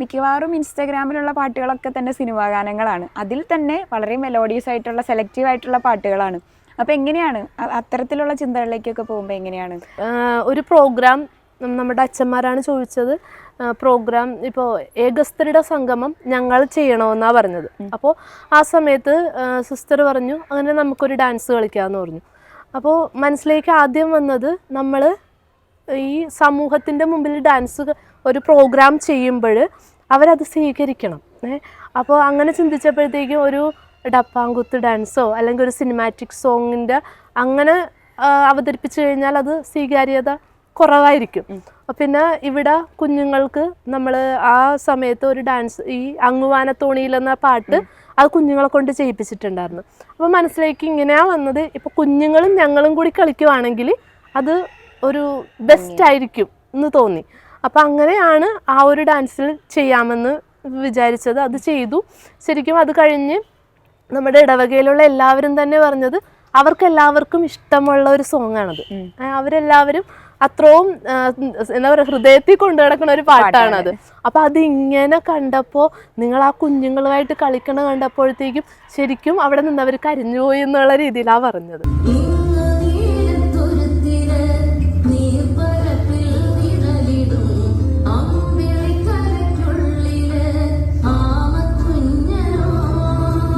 മിക്കവാറും ഇൻസ്റ്റാഗ്രാമിലുള്ള പാട്ടുകളൊക്കെ തന്നെ സിനിമാ ഗാനങ്ങളാണ്. അതിൽ തന്നെ വളരെ മെലോഡിയസ് ആയിട്ടുള്ള സെലക്റ്റീവ് ആയിട്ടുള്ള പാട്ടുകളാണ്. അപ്പൊ എങ്ങനെയാണ്? അത്തരത്തിലുള്ള ചിന്തകളിലേക്കൊക്കെ പോകുമ്പോൾ എങ്ങനെയാണ്? ഒരു പ്രോഗ്രാം നമ്മുടെ അച്ഛന്മാരാണ് ചോദിച്ചത്. പ്രോഗ്രാം ഇപ്പോൾ ഏകസ്ത്രീയുടെ സംഗമം ഞങ്ങൾ ചെയ്യണമെന്നാണ് പറഞ്ഞത്. അപ്പോൾ ആ സമയത്ത് സിസ്റ്റർ പറഞ്ഞു അങ്ങനെ നമുക്കൊരു ഡാൻസ് കളിക്കാമെന്ന് പറഞ്ഞു. അപ്പോൾ മനസ്സിലേക്ക് ആദ്യം വന്നത് നമ്മൾ ഈ സമൂഹത്തിന്റെ മുമ്പിൽ ഡാൻസ് ഒരു പ്രോഗ്രാം ചെയ്യുമ്പോൾ അവരത് സ്വീകരിക്കണം. ഏ അപ്പോൾ അങ്ങനെ ചിന്തിച്ചപ്പോഴത്തേക്കും ഒരു ഡപ്പാങ്കുത്ത് ഡാൻസോ അല്ലെങ്കിൽ ഒരു സിനിമാറ്റിക് സോങ്ങിന്റെ അങ്ങനെ അവതരിപ്പിച്ചു കഴിഞ്ഞാൽ അത് സ്വീകാര്യത കുറവായിരിക്കും. പിന്നെ ഇവിടെ കുഞ്ഞുങ്ങൾക്ക് നമ്മൾ ആ സമയത്ത് ഒരു ഡാൻസ് ഈ അങ്ങുവാനത്തോണിയിൽ എന്ന പാട്ട് അത് കുഞ്ഞുങ്ങളെ കൊണ്ട് ചെയ്യിപ്പിച്ചിട്ടുണ്ടായിരുന്നു. അപ്പോൾ മനസ്സിലേക്ക് ഇങ്ങനെയാണ് വന്നത് ഇപ്പോൾ കുഞ്ഞുങ്ങളും ഞങ്ങളും കൂടി കളിക്കുവാണെങ്കിൽ അത് ഒരു ബെസ്റ്റ് ആയിരിക്കും എന്ന് തോന്നി. അപ്പം അങ്ങനെയാണ് ആ ഒരു ഡാൻസിൽ ചെയ്യാമെന്ന് വിചാരിച്ചത്. അത് ചെയ്തു. ശരിക്കും അത് കഴിഞ്ഞ് നമ്മുടെ ഇടവകയിലുള്ള എല്ലാവരും തന്നെ പറഞ്ഞത് അവർക്ക് എല്ലാവർക്കും ഇഷ്ടമുള്ള ഒരു സോങ് ആണത്. അവരെല്ലാവരും അത്രയും എന്താ പറയുക ഹൃദയത്തിൽ കൊണ്ടു നടക്കുന്ന ഒരു പാട്ടാണത്. അപ്പൊ അതിങ്ങനെ കണ്ടപ്പോൾ നിങ്ങൾ ആ കുഞ്ഞുങ്ങളുമായിട്ട് കളിക്കണ കണ്ടപ്പോഴത്തേക്കും ശരിക്കും അവിടെ നിന്ന് നിന്നവർ കരിഞ്ഞുപോയി എന്നുള്ള രീതിയിലാണ് പറഞ്ഞത്.